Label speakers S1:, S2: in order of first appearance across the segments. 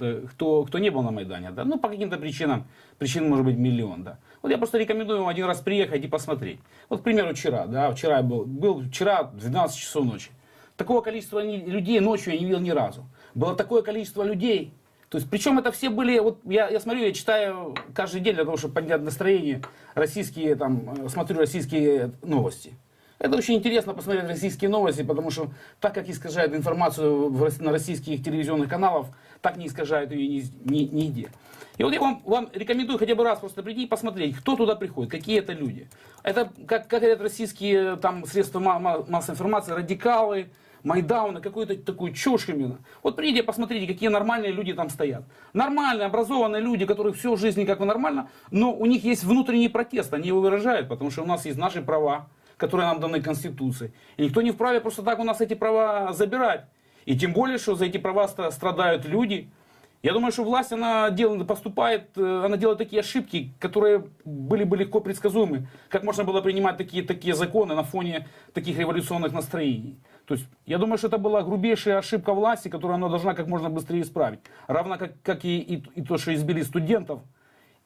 S1: э, кто, кто не был на Майдане, да, ну, по каким-то причинам, причин может быть миллион, да. Вот я просто рекомендую вам один раз приехать и посмотреть. Вот, к примеру, вчера, да, вчера я был, был вчера в 12 часов ночи. Такого количества людей ночью я не видел ни разу. Было такое количество людей. То есть, причем это все были, вот я, я смотрю, я читаю каждый день для того, чтобы поднять настроение, российские, там, э, смотрю российские новости. Это очень интересно посмотреть российские новости, потому что так как искажают информацию на российских телевизионных каналах, так не искажают ее ни- ни- нигде. И вот я вам, вам рекомендую хотя бы раз просто прийти и посмотреть, кто туда приходит, какие это люди. Это, как, как говорят российские там, средства ма- ма- массовой информации, радикалы, Майдауны, какую-то такую чушь именно. Вот придите, посмотрите, какие нормальные люди там стоят. Нормальные, образованные люди, которые всю жизнь как бы нормально, но у них есть внутренний протест, они его выражают, потому что у нас есть наши права, которые нам даны Конституцией. И никто не вправе просто так у нас эти права забирать. И тем более, что за эти права стра- страдают люди. Я думаю, что власть, она делает, поступает, э, она делает такие ошибки, которые были бы легко предсказуемы. Как можно было принимать такие, такие законы на фоне таких революционных настроений. То есть, я думаю, что это была грубейшая ошибка власти, которую она должна как можно быстрее исправить. Равно как, как и, и, и то, что избили студентов,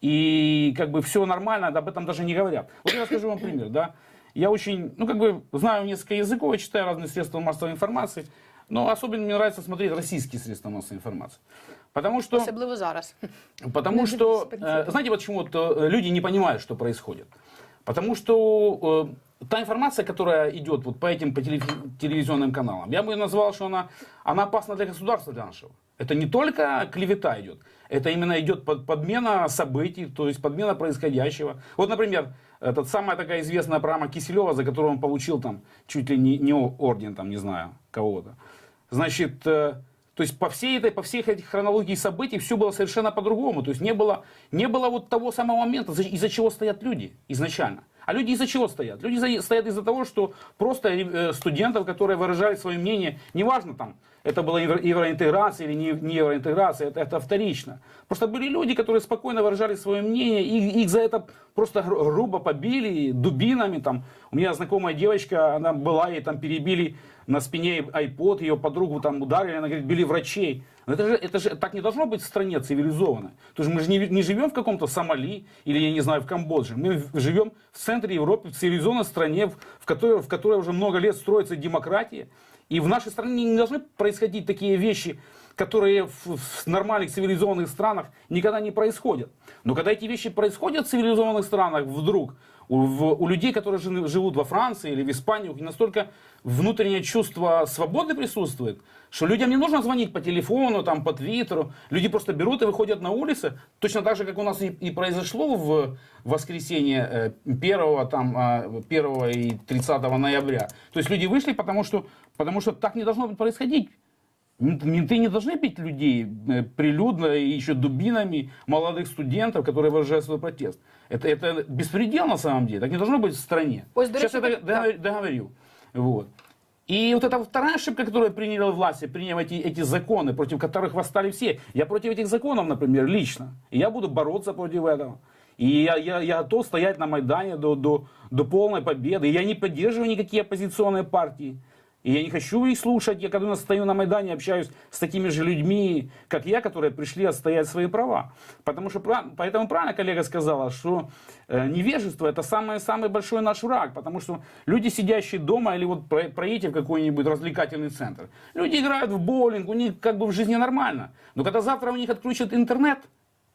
S1: и как бы все нормально, об этом даже не говорят. Вот я скажу вам пример, да. Я очень, ну как бы знаю несколько языков, я читаю разные средства массовой информации, но особенно мне нравится смотреть российские средства массовой информации. Потому что,
S2: Особливо зараз.
S1: потому что э, знаете, почему вот, э, люди не понимают, что происходит? Потому что э, та информация, которая идет вот по этим по телеви- телевизионным каналам, я бы ее назвал, что она, она опасна для государства, для нашего. Это не только клевета идет, это именно идет под, подмена событий, то есть подмена происходящего. Вот, например, этот самая такая известная программа Киселева, за которую он получил там чуть ли не, не орден, там, не знаю, кого-то. Значит, э, то есть по всей этой, по всей этих хронологии событий все было совершенно по-другому. То есть не было, не было вот того самого момента, за- из-за чего стоят люди изначально. А люди из-за чего стоят? Люди стоят из-за того, что просто э, студентов, которые выражали свое мнение, неважно там, это была евро- евроинтеграция или не, евроинтеграция, это, это вторично. Просто были люди, которые спокойно выражали свое мнение, и их за это просто гру- грубо побили дубинами. Там. У меня знакомая девочка, она была, ей там перебили на спине iPod, ее подругу там ударили, она говорит, били врачей. Это же, это же так не должно быть в стране цивилизованной. То есть мы же не, не живем в каком-то Сомали или, я не знаю, в Камбодже. Мы живем в центре Европы, в цивилизованной стране, в которой, в которой уже много лет строится демократия. И в нашей стране не должны происходить такие вещи, которые в, в нормальных цивилизованных странах никогда не происходят. Но когда эти вещи происходят в цивилизованных странах вдруг, у, в- у людей, которые жи- живут во Франции или в Испании, у них настолько внутреннее чувство свободы присутствует, что людям не нужно звонить по телефону, там, по твиттеру. Люди просто берут и выходят на улицы, точно так же, как у нас и, и произошло в воскресенье э, 1, там, а, 1 и 30 ноября. То есть люди вышли, потому что, потому что так не должно происходить. Менты не должны бить людей э, прилюдно и еще дубинами молодых студентов, которые выражают свой протест. Это, это беспредел на самом деле. Так не должно быть в стране.
S2: До
S1: Сейчас я
S2: так-
S1: дог- договорю. Вот. И вот эта вторая ошибка, которую приняла власть, приняв эти, эти законы, против которых восстали все. Я против этих законов, например, лично. И я буду бороться против этого. И я, я, я готов стоять на Майдане до, до, до полной победы. И я не поддерживаю никакие оппозиционные партии. И я не хочу их слушать. Я когда стою на Майдане, общаюсь с такими же людьми, как я, которые пришли отстоять свои права. Потому что, поэтому правильно коллега сказала, что э, невежество это самый, самый большой наш враг. Потому что люди, сидящие дома, или вот про- проедете в какой-нибудь развлекательный центр, люди играют в боулинг, у них как бы в жизни нормально. Но когда завтра у них отключат интернет,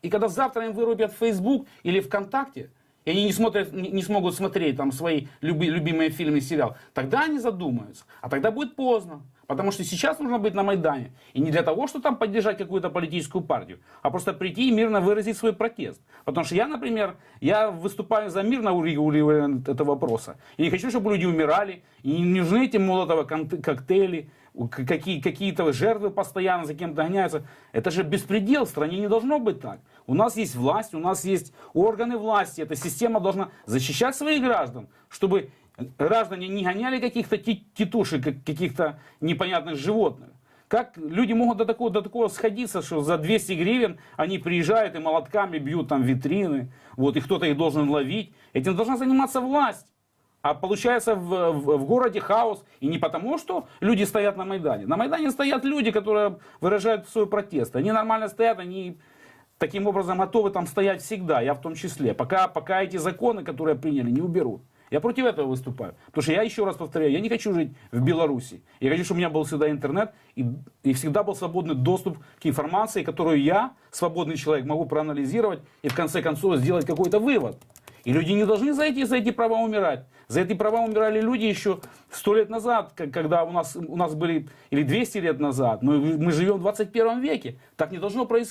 S1: и когда завтра им вырубят Facebook или ВКонтакте, и они не, смотрят, не, смогут смотреть там свои люби- любимые фильмы и сериалы, тогда они задумаются. А тогда будет поздно. Потому что сейчас нужно быть на Майдане. И не для того, чтобы там поддержать какую-то политическую партию, а просто прийти и мирно выразить свой протест. Потому что я, например, я выступаю за мирное урегулирование этого вопроса. И не хочу, чтобы люди умирали. И не нужны эти молотово коктейли, какие, какие-то жертвы постоянно за кем-то гоняются. Это же беспредел, в стране не должно быть так. У нас есть власть, у нас есть органы власти. Эта система должна защищать своих граждан, чтобы граждане не гоняли каких-то как- каких-то непонятных животных. Как люди могут до такого, до такого сходиться, что за 200 гривен они приезжают и молотками бьют там витрины, вот, и кто-то их должен ловить. Этим должна заниматься власть. А получается в, в- в городе хаос. И не потому, что люди стоят на Майдане. На Майдане стоят люди, которые выражают свой протест. Они нормально стоят, они таким образом готовы там стоять всегда, я в том числе. Пока, пока эти законы, которые приняли, не уберут. Я против этого выступаю. Потому что я еще раз повторяю, я не хочу жить в Беларуси. Я хочу, чтобы у меня был всегда интернет и, и всегда был свободный доступ к информации, которую я, свободный человек, могу проанализировать и в конце концов сделать какой-то вывод. И люди не должны за эти, за эти права умирать. За эти права умирали люди еще сто лет назад, когда у нас, у нас были, или 200 лет назад. Но мы живем в 21 веке. Так не должно происходить.